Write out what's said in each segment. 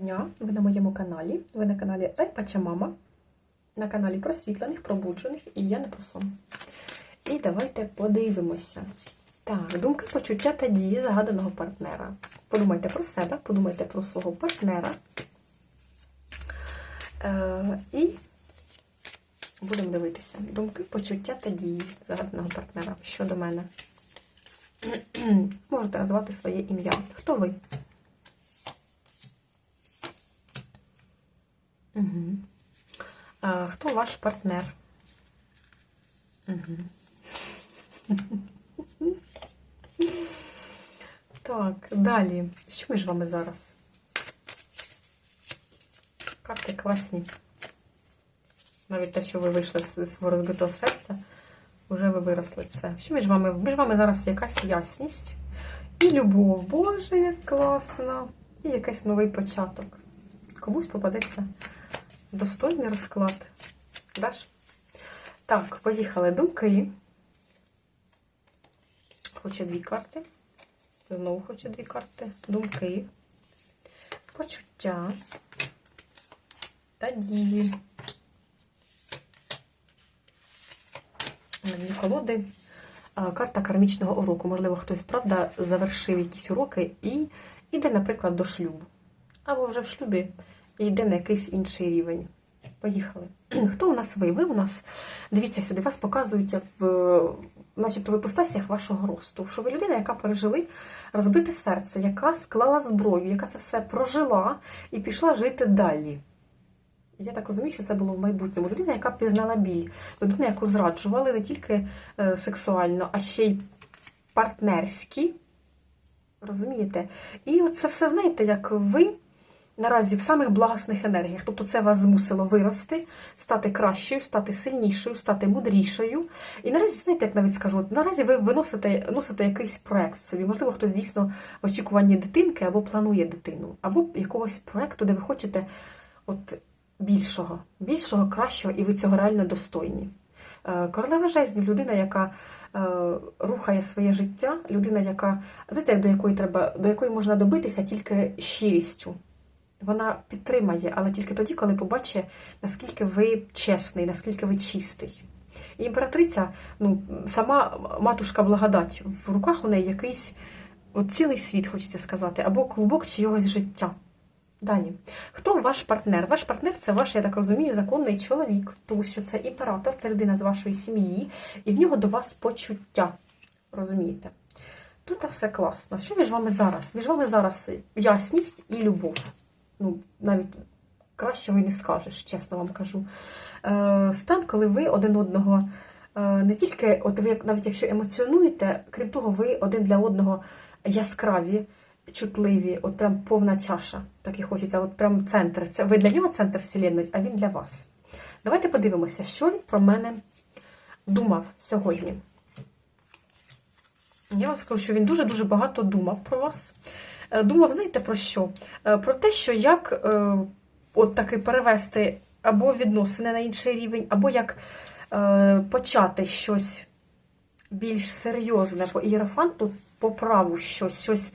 дня, ви на моєму каналі. Ви на каналі Райпача Мама, на каналі просвітлених, пробуджених і я не про сон. І давайте подивимося. Так, думки, почуття та дії загаданого партнера. Подумайте про себе, подумайте про свого партнера. Е, і будемо дивитися. Думки, почуття та дії загаданого партнера щодо мене. Можете назвати своє ім'я. Хто ви? Угу. А, хто ваш партнер? Угу. Так, далі. Що між вами зараз? Карти класні. Навіть те, що ви вийшли з свого розбитого серця, вже ви виросли це. Що між вами? Між вами зараз якась ясність і любов. Боже, як класно! І якийсь новий початок. Комусь попадеться достойний розклад. Даш? Так, поїхали думки. Хоче дві карти. Знову хоче дві карти. Думки. Почуття. Та дії. Дві колоди. Карта кармічного уроку. Можливо, хтось, правда, завершив якісь уроки і йде, наприклад, до шлюбу. Або вже в шлюбі і йде на якийсь інший рівень. Поїхали. Хто у нас ви? Ви у нас, дивіться сюди, вас показують в начебто в іпостасіях вашого росту. Що ви людина, яка пережили розбите серце, яка склала зброю, яка це все прожила і пішла жити далі. Я так розумію, що це було в майбутньому. Людина, яка пізнала біль, людина, яку зраджували не тільки е, сексуально, а ще й партнерські. Розумієте? І це все, знаєте, як ви наразі в самих благосних енергіях. Тобто це вас змусило вирости, стати кращою, стати сильнішою, стати мудрішою. І наразі, знаєте, як навіть скажу, наразі ви виносите носите якийсь проект в собі. Можливо, хтось дійсно в очікуванні дитинки або планує дитину, або якогось проекту, де ви хочете от більшого, більшого, кращого, і ви цього реально достойні. Е, Королева жезлів людина, яка е, рухає своє життя, людина, яка знаєте, до якої треба, до якої можна добитися тільки щирістю. Вона підтримає, але тільки тоді, коли побачить, наскільки ви чесний, наскільки ви чистий. І імператриця, ну, сама матушка благодать, в руках у неї якийсь от цілий світ, хочеться сказати, або клубок чийогось життя. Далі. Хто ваш партнер? Ваш партнер це ваш, я так розумію, законний чоловік, тому що це імператор, це людина з вашої сім'ї, і в нього до вас почуття. Розумієте? Тут все класно. Що між вами зараз? Між вами зараз ясність і любов ну, навіть кращого і не скажеш, чесно вам кажу. Е, Стан, коли ви один одного е, не тільки, от ви навіть якщо емоціонуєте, крім того, ви один для одного яскраві, чутливі, от прям повна чаша, так і хочеться, от прям центр. Це ви для нього центр вселенної, а він для вас. Давайте подивимося, що він про мене думав сьогодні. Я вам скажу, що він дуже-дуже багато думав про вас. Е, думав, знаєте, про що? Е, про те, що як е, от таки перевести або відносини на інший рівень, або як почати щось більш серйозне по ієрофанту, по праву щось, щось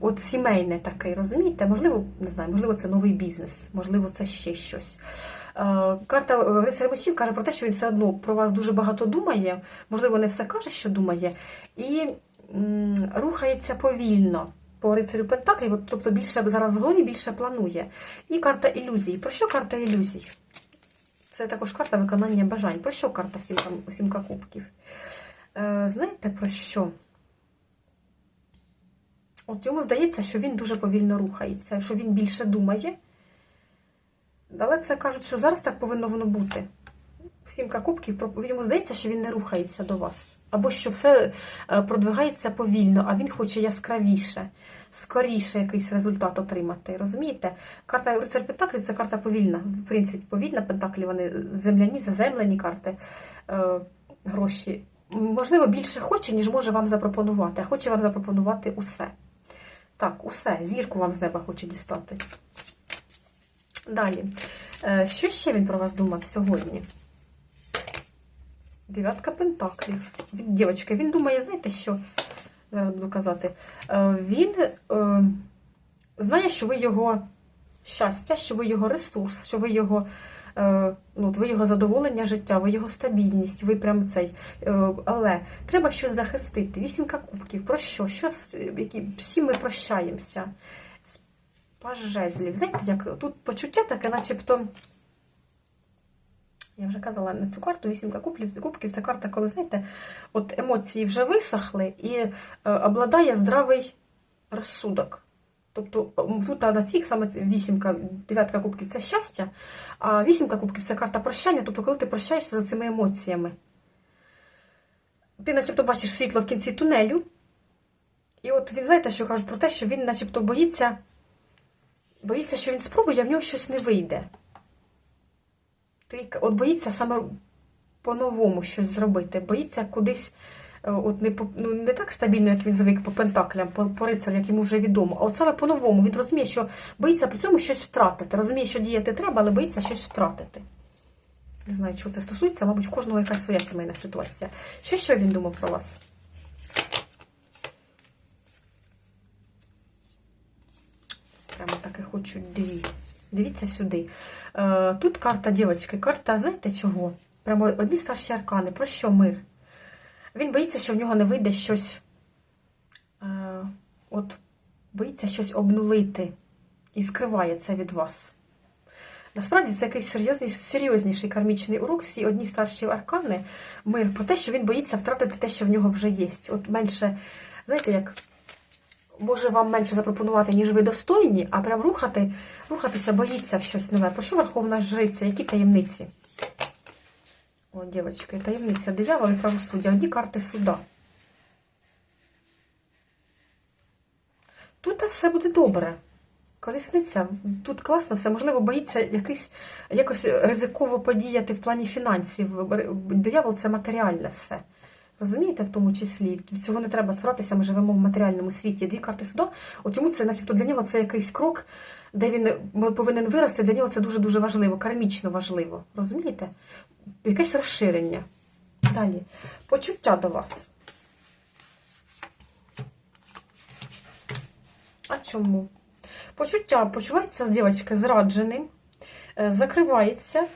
от сімейне таке, розумієте? Можливо, не знаю, можливо, це новий бізнес, можливо, це ще щось. Карта Рицаря мечів каже про те, що він все одно про вас дуже багато думає, можливо, не все каже, що думає, і рухається повільно по рицарю Пентаклів, тобто більше зараз в голові більше планує. І карта ілюзій. Про що карта ілюзій? Це також карта виконання бажань. Про що карта сімка, сімка кубків? Е, Знаєте про що? От йому здається, що він дуже повільно рухається, що він більше думає. Але це кажуть, що зараз так повинно воно бути. Сімка кубків, йому здається, що він не рухається до вас. Або що все е, продвигається повільно, а він хоче яскравіше, скоріше якийсь результат отримати. Розумієте? Карта Рицар Пентаклів це карта повільна. В принципі, повільна Пентаклі, вони земляні, заземлені карти е, гроші. Можливо, більше хоче, ніж може вам запропонувати. А хоче вам запропонувати усе. Так, усе. Зірку вам з неба хоче дістати. Далі. Е, що ще він про вас думав сьогодні? Дев'ятка пентаклів. Від дівчинки. Він думає, знаєте що? Зараз буду казати. Е, він е, знає, що ви його щастя, що ви його ресурс, що ви його, е, ну, ви його задоволення життя, ви його стабільність, ви прям цей. Але треба щось захистити. Вісімка кубків. Про що? що які, всі ми прощаємося. Паж жезлів. Знаєте, як тут почуття таке, начебто. Я вже казала на цю карту вісімка кубків. Кубків це карта, коли, знаєте, от емоції вже висохли і е, обладає здравий розсудок. Тобто тут у нас їх саме вісімка, дев'ятка кубків це щастя, а вісімка кубків це карта прощання, тобто коли ти прощаєшся за цими емоціями. Ти начебто бачиш світло в кінці тунелю. І от він знаєте, що кажуть про те, що він начебто боїться, боїться, що він спробує, а в нього щось не вийде. Ти от боїться саме по-новому щось зробити, боїться кудись. е, От не ну, не так стабільно, як він звик по пентаклям, по, по рицарю, як йому вже відомо. А от саме по-новому він розуміє, що боїться при цьому щось втратити. Розуміє, що діяти треба, але боїться щось втратити. Не знаю, чого це стосується, мабуть, кожного якась своя сімейна ситуація. Ще що він думав про вас? Прямо таки хочу дві. Дивіться сюди. Е, Тут карта дівчатки. Карта, знаєте чого? Прямо одні старші аркани. Про що мир? Він боїться, що в нього не вийде щось. Е, от боїться щось обнулити і скриває це від вас. Насправді це якийсь серйозніший, серйозніший кармічний урок. Всі одні старші аркани, мир про те, що він боїться втратити те, що в нього вже є. От менше, знаєте, як може вам менше запропонувати, ніж ви достойні, а прям рухати, рухатися боїться в щось нове. Про що Верховна Жриця? Які таємниці? О, дівчатки, таємниця диявол і правосуддя. Одні карти суда. Тут все буде добре. Колісниця, тут класно все. Можливо, боїться якийсь, якось ризиково подіяти в плані фінансів. Диявол це матеріальне все. Розумієте, в тому числі? Цього не треба цуратися, ми живемо в матеріальному світі. Дві карти суда. От йому це, начебто, для нього це якийсь крок, де він повинен вирости. Для нього це дуже-дуже важливо, кармічно важливо. Розумієте? Якесь розширення. Далі. Почуття до вас. А чому? Почуття почувається з дівчинки зрадженим, е, закривається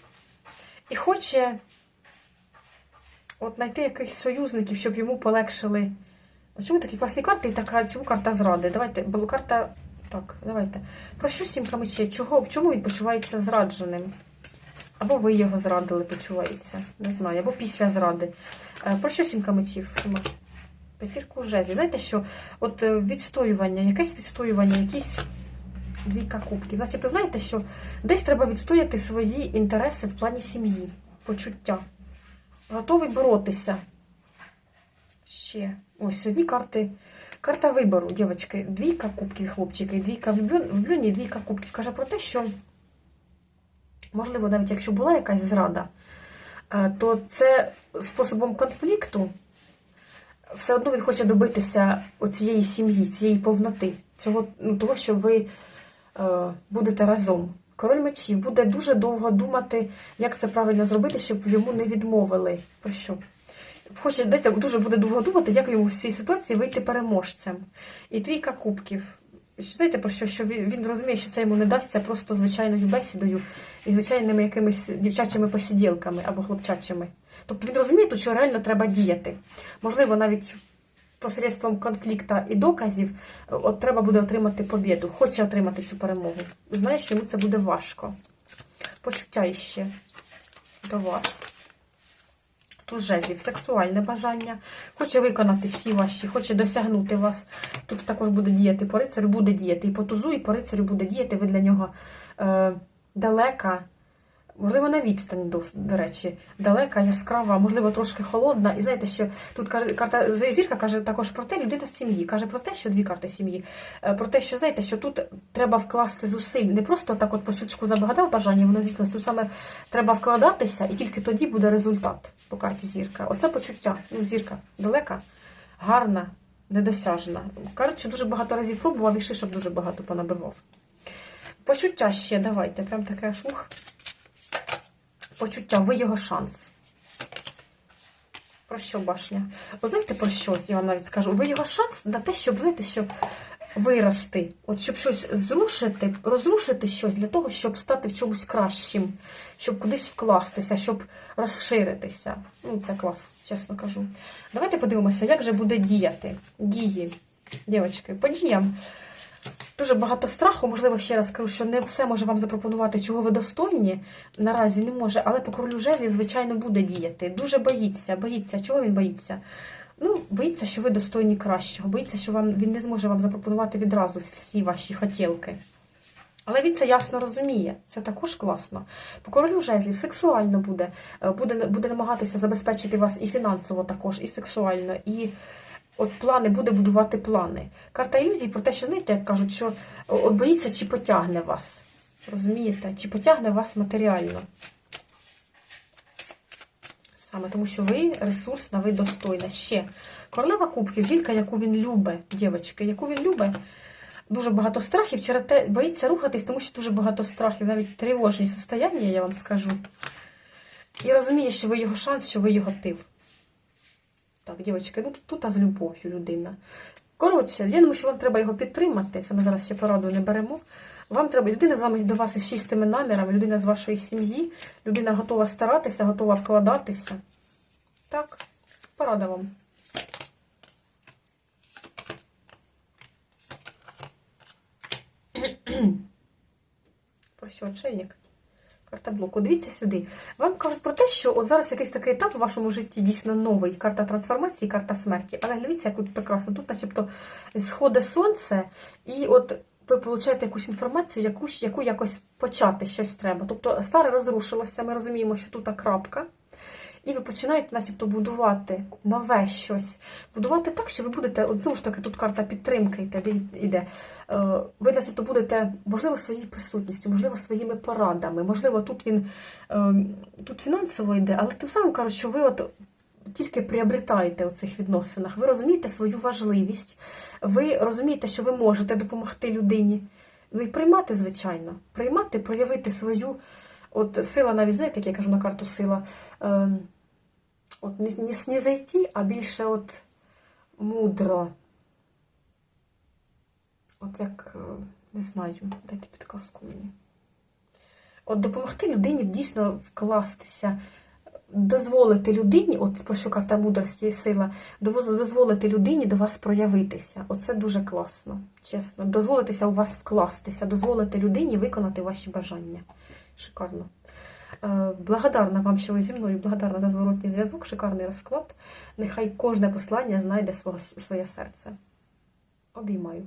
і хоче от знайти якихось союзників, щоб йому полегшили. Чому такі класні карти і така чому карта зради? Давайте, бо карта. Так, давайте. Про що сімка мечей? Чого? Чому він почувається зрадженим? Або ви його зрадили, почувається. Не знаю, або після зради. Е, Про що сімка мечів? П'ятірку жезлів. Знаєте, що от е, відстоювання, якесь відстоювання, якісь двійка кубків. Начебто, знаєте, що десь треба відстояти свої інтереси в плані сім'ї, почуття. Готовий боротися. Ще. Ось одні карти. Карта вибору, дівчатки. Двійка кубків, хлопчики, двійка влюблені і двійка кубків. Каже про те, що, можливо, навіть якщо була якась зрада, е, то це способом конфлікту все одно він хоче добитися цієї сім'ї, цієї повноти, цього, ну, того, що ви е, будете разом. Король мечів буде дуже довго думати, як це правильно зробити, щоб йому не відмовили. Про що? Хоче дайте, дуже буде довго думати, як йому в цій ситуації вийти переможцем. І трійка кубків. Знаєте про що? Що він, розуміє, що це йому не дасться просто звичайною бесідою і звичайними якимись дівчачими посиділками або хлопчачими. Тобто він розуміє, що реально треба діяти. Можливо, навіть посередством конфлікту і доказів от треба буде отримати побіду, хоче отримати цю перемогу. Знає, що йому це буде важко. Почуття іще до вас. Тут жезлів, сексуальне бажання, хоче виконати всі ваші, хоче досягнути вас. Тут також буде діяти по рицарю, буде діяти і по тузу, і по рицарю буде діяти. Ви для нього е, далека, можливо, на відстань, до, до речі, далека, яскрава, можливо, трошки холодна. І знаєте, що тут карта зірка каже також про те, людина з сім'ї, каже про те, що дві карти сім'ї, е, про те, що знаєте, що тут треба вкласти зусиль. Не просто так от по щелчку забагадав бажання, воно здійснилось. Тут саме треба вкладатися, і тільки тоді буде результат по карті зірка. Оце почуття. Ну, зірка далека, гарна, недосяжна. Що дуже багато разів пробував і ще, щоб дуже багато понабивав. Почуття ще, давайте, прям таке аж ух. Почуття, ви його шанс. Про що башня? Ви знаєте про що? Я вам навіть скажу. Ви його шанс на те, щоб знаєте, що вирости, от щоб щось зрушити, розрушити щось для того, щоб стати в чомусь кращим, щоб кудись вкластися, щоб розширитися. Ну, це клас, чесно кажу. Давайте подивимося, як же буде діяти. Дії, дівчатки, по діям. Дуже багато страху, можливо, ще раз скажу, що не все може вам запропонувати, чого ви достойні. Наразі не може, але по королю жезлів, звичайно, буде діяти. Дуже боїться, боїться. Чого він боїться? Ну, боїться, що ви достойні кращого, боїться, що вам він не зможе вам запропонувати відразу всі ваші хотілки. Але він це ясно розуміє. Це також класно. По королю жезлів сексуально буде, е, буде, буде намагатися забезпечити вас і фінансово також, і сексуально, і от плани буде будувати плани. Карта ілюзій про те, що знаєте, як кажуть, що боїться, чи потягне вас. Розумієте? Чи потягне вас матеріально. Саме тому, що ви ресурсна, ви достойна. Ще королева кубків, жінка, яку він любить, дівчатки, яку він любить. Дуже багато страхів, через те боїться рухатись, тому що дуже багато страхів, навіть тривожні состояння, я вам скажу. І розуміє, що ви його шанс, що ви його тил. Так, дівчатки, ну тут, тут з любов'ю людина. Коротше, я думаю, що вам треба його підтримати. Це ми зараз ще пораду не беремо. Вам треба людина з вами до вас із чистими намірами, людина з вашої сім'ї, людина готова старатися, готова вкладатися. Так, порада вам. Про що очельник? Карта блоку. Дивіться сюди. Вам кажуть про те, що от зараз якийсь такий етап у вашому житті дійсно новий. Карта трансформації, карта смерті. Але дивіться, як тут прекрасно. Тут начебто сходить сонце, і от ви получаєте якусь інформацію, яку, яку якось почати щось треба. Тобто старе розрушилося, ми розуміємо, що тут крапка. І ви починаєте начебто будувати нове щось. Будувати так, що ви будете, от знову ж таки, тут карта підтримки йде, йде. Е, Ви начебто будете, можливо, своєю присутністю, можливо, своїми порадами. Можливо, тут він е, тут фінансово йде, але тим самим кажуть, що ви от тільки приобретаєте у цих відносинах. Ви розумієте свою важливість, ви розумієте, що ви можете допомогти людині. Ну і приймати, звичайно, приймати, проявити свою. От сила навіть, знаєте, як я кажу на карту сила. Е, от не, не, не зайти, а більше от мудро. От як, е, не знаю, дайте підказку мені. От допомогти людині дійсно вкластися, дозволити людині, от про що карта мудрості і сила, дозволити людині до вас проявитися. Оце дуже класно, чесно. Дозволитися у вас вкластися, дозволити людині виконати ваші бажання. Шикарно. Е, Благодарна вам, що ви зі мною, благодарна за зворотній зв'язок, шикарний розклад. Нехай кожне послання знайде своє серце. Обіймаю.